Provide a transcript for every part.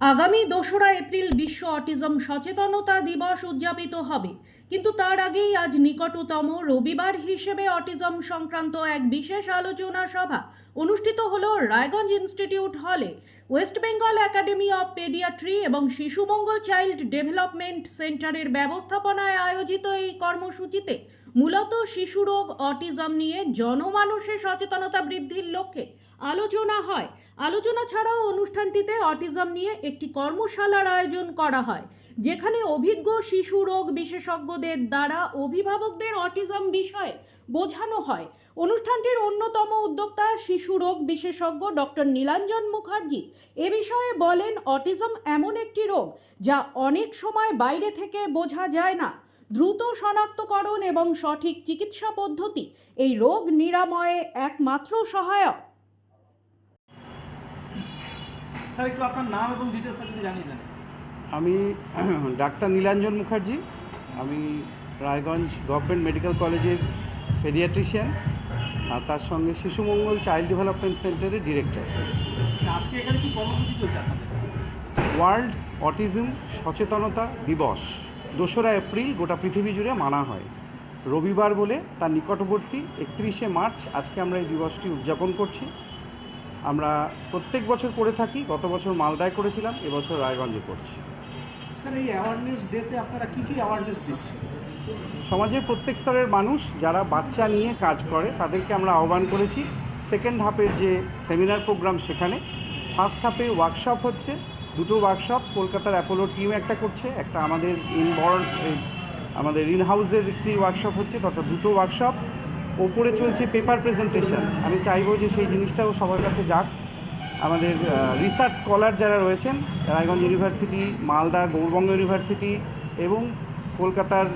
আগামী দোসরা এপ্রিল বিশ্ব অটিজম সচেতনতা দিবস উদযাপিত হবে। কিন্তু তার আগেই আজ নিকটতম রবিবার হিসেবে অটিজম সংক্রান্ত এক বিশেষ আলোচনা সভা অনুষ্ঠিত হল রায়গঞ্জ ইনস্টিটিউট হলে। West Bengal academy of paediatry এবং শিশুমঙ্গল চাইল্ড ডেভেলপমেন্ট সেন্টারের ব্যবস্থাপনায় আয়োজিত এই কর্মসূচিতে মূলত শিশুরোগ অটিজম নিয়ে জনমানসে সচেতনতা বৃদ্ধির লক্ষ্যে আলোচনা হয়। আলোচনা ছাড়াও অনুষ্ঠানটিতে অটিজম নিয়ে একটি কর্মশালার আয়োজন করা হয়, যেখানে অভিজ্ঞ শিশু রোগ বিশেষজ্ঞদের দ্বারা অভিভাবকদের অটিজম বিষয়ে বোঝানো হয়। অনুষ্ঠানটির অন্যতম উদ্যোক্তা শিশু রোগ বিশেষজ্ঞ ডক্টর নীলাঞ্জন মুখার্জি এ বিষয়ে বলেন, অটিজম এমন একটি রোগ যা অনেক সময় বাইরে থেকে বোঝা যায় না। দ্রুত শনাক্তকরণ এবং সঠিক চিকিৎসা পদ্ধতি এই রোগ নিরাময়ে একমাত্র সহায়ক। স্যার একটু আপনার নাম এবং ডিটেলসটা যদি জানিয়ে দেন। আমি ডাক্তার নীলাঞ্জন মুখার্জি। আমি রায়গঞ্জ গভর্নমেন্ট মেডিকেল কলেজের পেডিয়াট্রিশিয়ান আর তার সঙ্গে শিশুমঙ্গল চাইল্ড ডেভেলপমেন্ট সেন্টারের ডিরেক্টর। আচ্ছা, আজকে এখানে কি কর্মসূচি চলছে আপনাদের? ওয়ার্ল্ড অটিজম সচেতনতা দিবস। দোসরা এপ্রিল গোটা পৃথিবী জুড়ে মানা হয়। রবিবার বলে তার নিকটবর্তী একত্রিশে মার্চ আজকে আমরা এই দিবসটি উদযাপন করছি। আমরা প্রত্যেক বছর করে থাকি গত বছর মালদায় করেছিলাম এবছর রায়গঞ্জে করছি। স্যার এই অ্যাওয়ারনেস ডেতে আপনারা কি কি অ্যাওয়ারনেস দিচ্ছেন? সমাজের প্রত্যেক স্তরের মানুষ যারা বাচ্চা নিয়ে কাজ করে তাদেরকে আমরা আহ্বান করেছি। সেকেন্ড হাফের যে সেমিনার প্রোগ্রাম সেখানে ফার্স্ট হাফে ওয়ার্কশপ হচ্ছে। দুটো ওয়ার্কশপ কলকাতার অ্যাপোলো টিম একটা করছে, একটা আমাদের ইনবর্ন আমাদের ইন হাউসের একটি ওয়ার্কশপ হচ্ছে, তথা দুটো ওয়ার্কশপ ওপরে চলছে পেপার প্রেজেন্টেশন আমি চাইব যে সেই জিনিসটাও সবার কাছে যাক। আমাদের রিসার্চ স্কলার যারা রয়েছেন, রায়গঞ্জ ইউনিভার্সিটি মালদা গৌরবঙ্গ ইউনিভার্সিটি এবং কলকাতার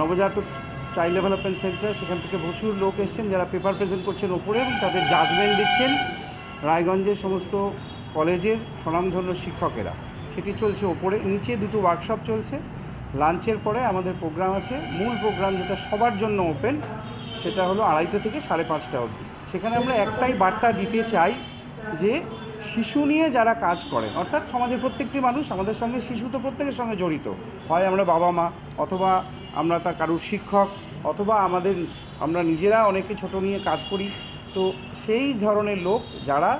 নবজাতক চাইল্ড ডেভেলপমেন্ট সেন্টার সেখান থেকে প্রচুর লোক এসছেন যারা পেপার প্রেজেন্ট করছেন ওপরে এবং তাদের জাজমেন্ট দিচ্ছেন। রায়গঞ্জের সমস্ত কলেজের স্বনামধন্য শিক্ষকেরা। সেটি চলছে ওপরে, নিচে দুটো ওয়ার্কশপ চলছে। লাঞ্চের পরে আমাদের প্রোগ্রাম আছে। মূল প্রোগ্রাম যেটা সবার জন্য ওপেন সেটা হলো আড়াইটা থেকে সাড়ে পাঁচটা অবধি। সেখানে আমরা একটাই বার্তা দিতে চাই যে, শিশু নিয়ে যারা কাজ করেন, অর্থাৎ সমাজের প্রত্যেকটি মানুষ আমাদের সঙ্গে, শিশু তো প্রত্যেকের সঙ্গে জড়িত। হয় আমরা বাবা মা, অথবা আমরা তার কারুর শিক্ষক, অথবা আমাদের, আমরা নিজেরা অনেকে ছোট নিয়ে কাজ করি। তো সেই ধরনের লোক যারা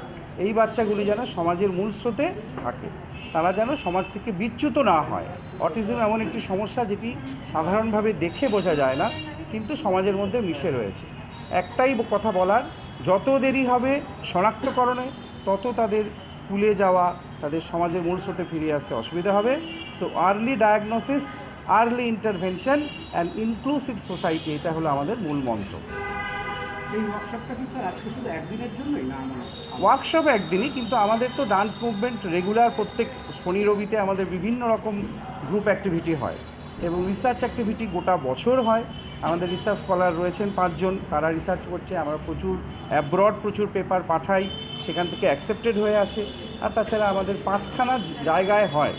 এই বাচ্চাগুলি যেন সমাজের মূল স্রোতে থাকে। তারা যেন সমাজ থেকে বিচ্যুত না হয়। অটিজম এমন একটি সমস্যা যেটি সাধারণভাবে দেখে বোঝা যায় না, কিন্তু সমাজের মধ্যে মিশে রয়েছে। একটাই কথা বলার, যত দেরি হবে শনাক্তকরণে, তত তাদের স্কুলে যাওয়া, তাদের সমাজের মূল স্রোতে ফিরে আসতে অসুবিধা হবে। So early diagnosis early intervention and inclusive society এটা হলো আমাদের মূল মন্ত্র। ওয়ার্কশপ একদিনই, কিন্তু আমাদের তো ডান্স মুভমেন্ট রেগুলার প্রত্যেক শনি রবিতে আমাদের বিভিন্ন রকম গ্রুপ অ্যাক্টিভিটি হয় এবং রিসার্চ অ্যাক্টিভিটি গোটা বছর হয়। আমাদের রিসার্চ স্কলার রয়েছেন পাঁচজন, তারা রিসার্চ করছে, আমরা প্রচুর অ্যাব্রড প্রচুর পেপার পাঠাই, সেখান থেকে অ্যাকসেপ্টেড হয়ে আসে। আর তাছাড়া আমাদের পাঁচখানা জায়গায় হয়।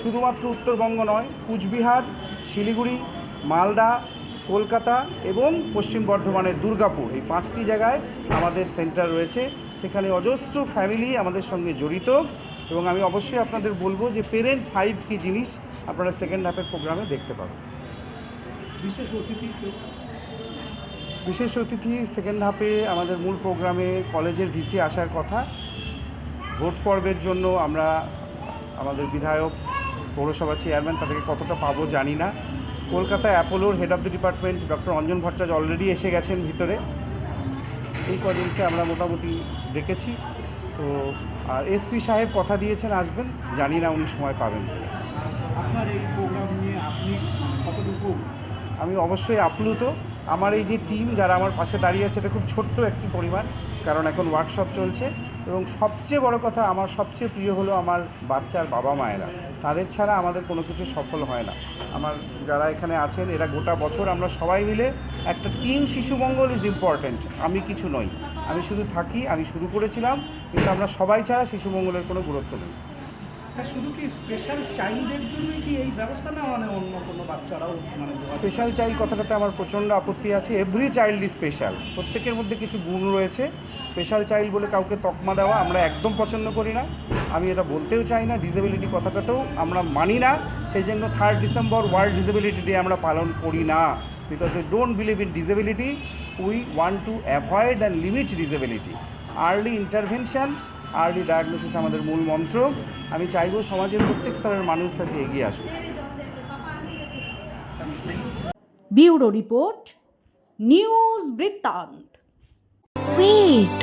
শুধুমাত্র উত্তরবঙ্গ নয়, কুচবিহার, শিলিগুড়ি, মালদা কলকাতা এবং পশ্চিম বর্ধমানের দুর্গাপুর। এই পাঁচটি জায়গায় আমাদের সেন্টার রয়েছে। সেখানে অজস্র ফ্যামিলি আমাদের সঙ্গে জড়িত এবং আমি অবশ্যই আপনাদের বলব যে পেরেন্টস হাইভ কী জিনিস আপনারা সেকেন্ড হাফের প্রোগ্রামে দেখতে পাবেন। বিশেষ অতিথি বিশেষ অতিথি সেকেন্ড হাফে আমাদের মূল প্রোগ্রামে কলেজের ভিসি আসার কথা। ভোট পর্বের জন্য আমরা আমাদের বিধায়ক পৌরসভা চেয়ারম্যান তাদেরকে কতটা পাবো জানি না। কলকাতায় অ্যাপোলোর head of the department doctor Anjan Bhattacharya already এসে গেছেন ভিতরে। এই কদিনকে আমরা মোটামুটি ডেকেছি। তো আর এসপি সাহেব কথা দিয়েছেন আসবেন। জানি না উনি সময় পাবেন। আপনার এই প্রোগ্রাম নিয়ে আপনি কতটুকু আমি অবশ্যই আপ্লুত। আমার এই যে টিম যারা আমার পাশে দাঁড়িয়ে আছে এটা খুব ছোট্ট একটি পরিমাণ কারণ এখন ওয়ার্কশপ চলছে। এবং সবচেয়ে বড় কথা, আমার সবচেয়ে প্রিয় হলো আমার বাচ্চার বাবা মায়েরা। তাদের ছাড়া আমাদের কোনো কিছু সফল হয় না। আমার যারা এখানে আছেন, এরা গোটা বছর আমরা সবাই মিলে একটা টিম শিশুমঙ্গল ইজ ইম্পর্ট্যান্ট আমি কিছু নই। আমি শুধু থাকি, আমি শুরু করেছিলাম, কিন্তু আমরা সবাই ছাড়া শিশুমঙ্গলের কোনো গুরুত্ব নেই। স্যার, শুধু কি স্পেশাল চাইল্ডের জন্যই কি এই ব্যবস্থা না মানে অন্য কোনো বাচ্চারাও মানে স্পেশাল চাইল্ড কথাটাতে আমার প্রচণ্ড আপত্তি আছে। এভরি চাইল্ড ইজ স্পেশাল প্রত্যেকের মধ্যে কিছু গুণ রয়েছে। স্পেশাল চাইল্ড বলে কাউকে তকমা দেওয়া আমরা একদম পছন্দ করি না। আমি এটা বলতেও চাই না ডিসেবিলিটি কথাটাতেও আমরা মানি না। সেই জন্য third December world disability day আমরা পালন করি না। Because we don't believe in disability we want to avoid and limit disability early intervention early diagnosis আমাদের মূল মন্ত্র আমি চাইব সমাজের প্রত্যেক স্তরের মানুষ তাকে এগিয়ে আসুন বিউরো রিপোর্ট নিউজ বৃত্তান্ত Wait.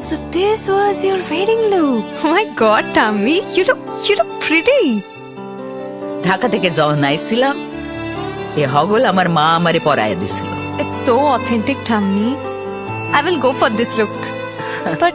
So this was your wedding look. Oh my god, Tammy, you look you look pretty. Dhaka থেকে যখন আইছিলাম এ হগল আমার মা আমারে পরায় দিছিল it's so authentic tummy I will go for this look but